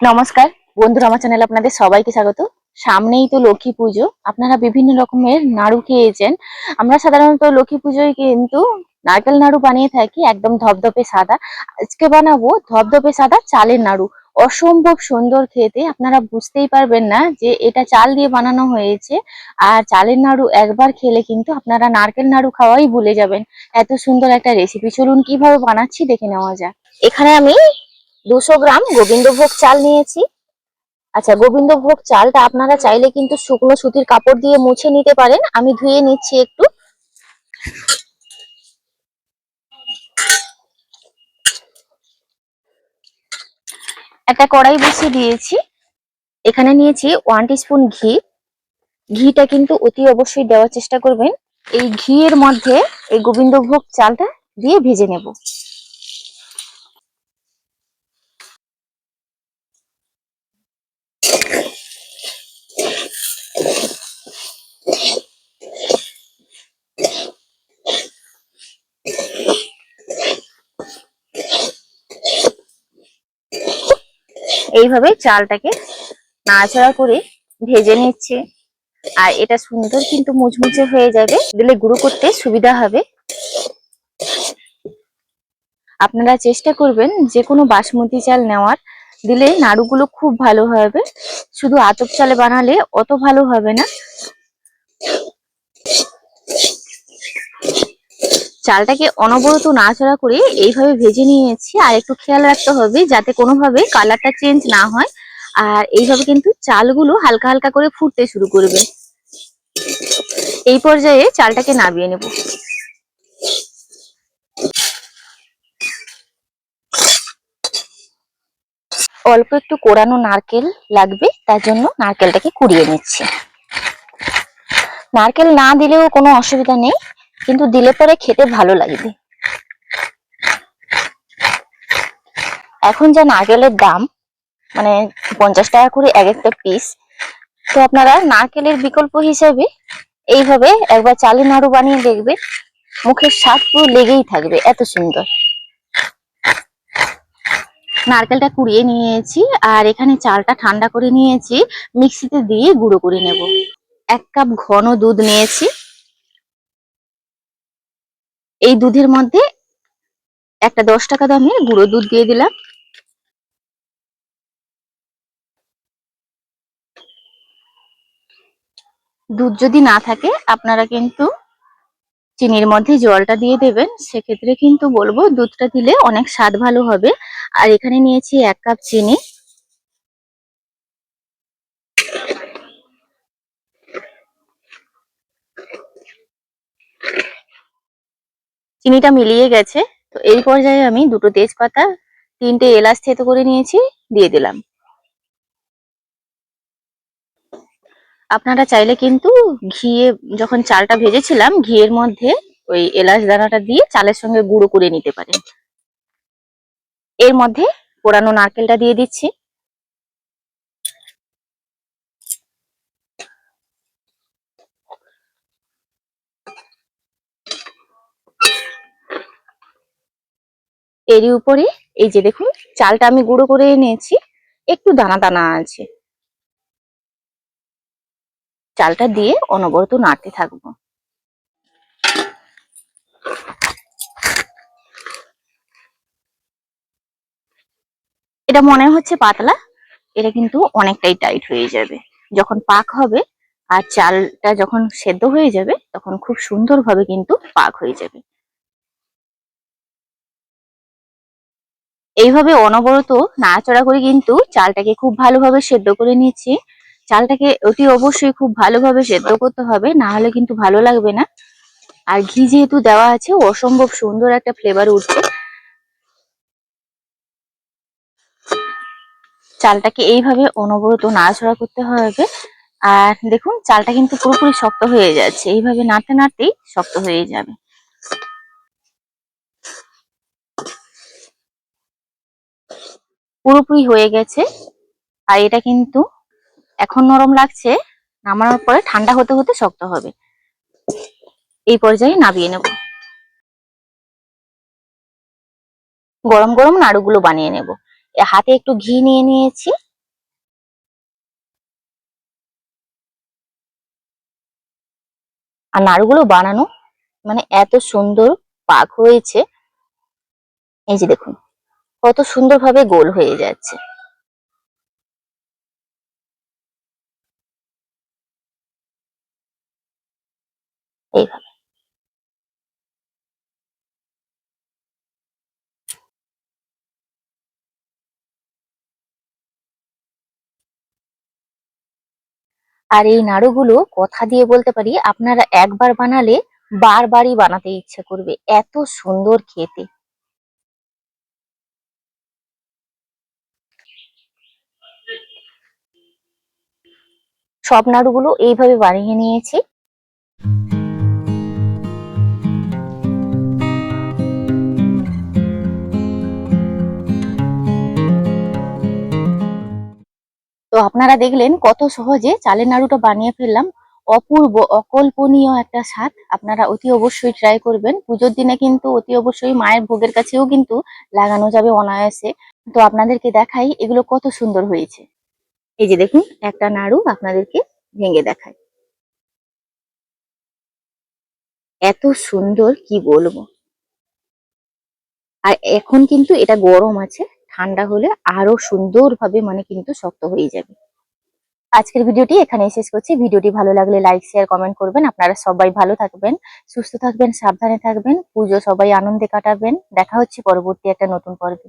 নমস্কার। বন্ধুরা, আমার চ্যানেলে আপনাদের সবাইকে স্বাগত। সামনেই তো লক্ষ্মী পুজো। আপনারা বিভিন্ন রকমের নাড়ু খেয়েছেন। আমরা সাধারণত লক্ষ্মী পুজোয় কিন্তু নারকেল নাড়ু বানিয়ে থাকি, একদম ধপধপে সাদা। আজকে বানাবো ধপধপে সাদা চালের নাড়ু। অসম্ভব সুন্দর খেতে, আপনারা বুঝতেই পারবেন না যে এটা চাল দিয়ে বানানো হয়েছে। আর চালের নাড়ু একবার খেলে কিন্তু আপনারা নারকেল নাড়ু খাওয়াই ভুলে যাবেন। এত সুন্দর একটা রেসিপি চলুন কীভাবে বানাচ্ছি দেখে নেওয়া যাক। এখানে আমি দুশো গ্রাম গোবিন্দভোগ চাল নিয়েছি। আচ্ছা গোবিন্দভোগ চালটা আপনারা চাইলে কিন্তু শুকনো সুতির কাপড় দিয়ে মুছে নিতে পারেন। আমি ধুয়ে নিচ্ছি একটু। একটা কড়াই বসিয়ে দিয়েছি। এখানে নিয়েছি ওয়ান স্পুন ঘি। ঘিটা কিন্তু অতি অবশ্যই দেওয়ার চেষ্টা করবেন। এই ঘিয়ের মধ্যে এই গোবিন্দভোগ চালটা দিয়ে ভেজে নেব। এইভাবে চালটাকে নাড়াচাড়া করে ভেজে নিচ্ছে। আর এটা সুন্দর কিন্তু মুচমুচে হয়ে যাবে। দিলে গুঁড়ো করতে সুবিধা হবে। আপনারা চেষ্টা করবেন যে কোনো বাসমতি চাল নেওয়ার। দিলে নাড়ুগুলো খুব ভালো হবে। শুধু আতপ চালে বানালে অত ভালো হবে না। চালটাকে অনবরত নাড়াচাড়া করে এইভাবে ভেজে নিয়েছি। আর একটু খেয়াল রাখতে হবে যাতে কোনোভাবে কালারটা চেঞ্জ না হয়। আর এইভাবে কিন্তু চালগুলো হালকা হালকা করে ফুটতে শুরু করবে। এই পর্যায়ে চালটাকে নামিয়ে নেব। অল্প একটু কোরানো নারকেল লাগবে, তার জন্য নারকেলটাকে কুড়িয়ে নিচ্ছি। নারকেল না দিলেও কোনো অসুবিধা নেই। কিন্তু দিলে পরে খেতে ভালো লাগবে। এখন যা নারকেলের দাম মানে পঞ্চাশ টাকা করে এক একটা পিস তো আপনারা নারকেলের বিকল্প হিসেবে এইভাবে একবার চালের নাড়ু বানিয়ে দেখবে মুখের স্বাদ পুরো লেগেই থাকবে, এত সুন্দর। নারকেলটা কুড়িয়ে নিয়েছি, আর এখানে চালটা ঠান্ডা করে নিয়েছি, মিক্সিতে দিয়ে গুঁড়ো করে নেব। এক কাপ ঘন দুধ নিয়েছি। এই দুধের মধ্যে একটা দশ টাকা দামের গুঁড়ো দুধ দিয়ে দিলাম। দুধ যদি না থাকে, আপনারা কিন্তু চিনির মধ্যে জলটা দিয়ে দেবেন। সেক্ষেত্রে কিন্তু বলব দুধটা দিলে অনেক স্বাদ ভালো হবে। আর এখানে নিয়েছি এক কাপ চিনি। চিনিটা মিলিয়ে গেছে। তো এই পর্যায়ে আমি দুটো তেজপাতা, তিনটে এলাচ থেতো করে নিয়েছি, দিয়ে দিলাম। আপনারা চাইলে কিন্তু ঘিয়ে, যখন চালটা ভেজেছিলাম, ঘিয়ের মধ্যে ওই এলাচ দানাটা দিয়ে চালের সঙ্গে গুঁড়ো করে নিতে পারেন। এর মধ্যে পোড়ানো নারকেলটা দিয়ে দিচ্ছি। এরই উপরে এই যে দেখুন, চালটা আমি গুঁড়ো করে নিয়েছি একটু দানা দানা আছে। চালটা দিয়ে অনবরত নাড়তে থাকব। এটা মনে হচ্ছে পাতলা, এটা কিন্তু অনেকটাই টাইট হয়ে যাবে। যখন পাক হবে আর চালটা যখন সেদ্ধ হয়ে যাবে, তখন খুব সুন্দরভাবে কিন্তু পাক হয়ে যাবে। এইভাবে অনবরত নাড়াচড়া করে কিন্তু চালটাকে খুব ভালোভাবে সেদ্ধ করে নিচ্ছি। চালটাকে অতি অবশ্যই খুব ভালোভাবে সেদ্ধ করতে হবে, না হলে কিন্তু ভালো লাগবে না। আর ঘি যেহেতু দেওয়া আছে অসম্ভব সুন্দর একটা ফ্লেভার উঠছে। চালটাকে এইভাবে অনবরত নাড়াচড়া করতে হবে। আর দেখুন, চালটা কিন্তু পুরোপুরি শক্ত হয়ে যাচ্ছে। এইভাবে নাড়তে নাড়তেই শক্ত হয়ে যাবে। পুরোপুরি হয়ে গেছে। আর এটা কিন্তু এখন নরম লাগছে, নামানোর পরে ঠান্ডা হতে হতে শক্ত হবে। এই পর্যায়ে নাবিয়ে নেব। গরম গরম নাড়ুগুলো বানিয়ে নেব। হাতে একটু ঘি নিয়ে নিয়েছি। আর নাড়ুগুলো বানানো মানে এত সুন্দর পাক হয়েছে। এই যে দেখুন। কত সুন্দরভাবে গোল হয়ে যাচ্ছে। এইভাবে। আর এই নাড়ুগুলো কথা দিয়ে বলতে পারি, আপনারা একবার বানালে বারবারই বানাতে ইচ্ছে করবে, এত সুন্দর খেতে। সব নাড়ুগুলো এইভাবে বানিয়ে নিয়েছি। তো আপনারা দেখলেন কত সহজে চালের নাড়ুটা বানিয়ে ফেললাম। অপূর্ব, অকল্পনীয় একটা স্বাদ। আপনারা অতি অবশ্যই ট্রাই করবেন। পুজোর দিনে কিন্তু অতি অবশ্যই মায়ের ভোগের কাছেও কিন্তু লাগানো যাবে অনায়াসে। তো আপনাদেরকে দেখাই এগুলো কত সুন্দর হয়েছে। এই যে দেখুন, একটা নাড়ু আপনাদেরকে ভেঙে দেখায়। এত সুন্দর, কি বলব? আর এখন কিন্তু এটা গরম আছে, ঠান্ডা হলে আরও সুন্দরভাবে মানে কিন্তু শক্ত হয়ে যাবে। আজকের ভিডিওটি এখানে শেষ করছি। ভিডিওটি ভালো লাগলে লাইক শেয়ার কমেন্ট করবেন। আপনারা সবাই ভালো থাকবেন, সুস্থ থাকবেন, সাবধানে থাকবেন, পুজো সবাই আনন্দে কাটাবেন। দেখা হচ্ছে পরবর্তী একটা নতুন পর্বে।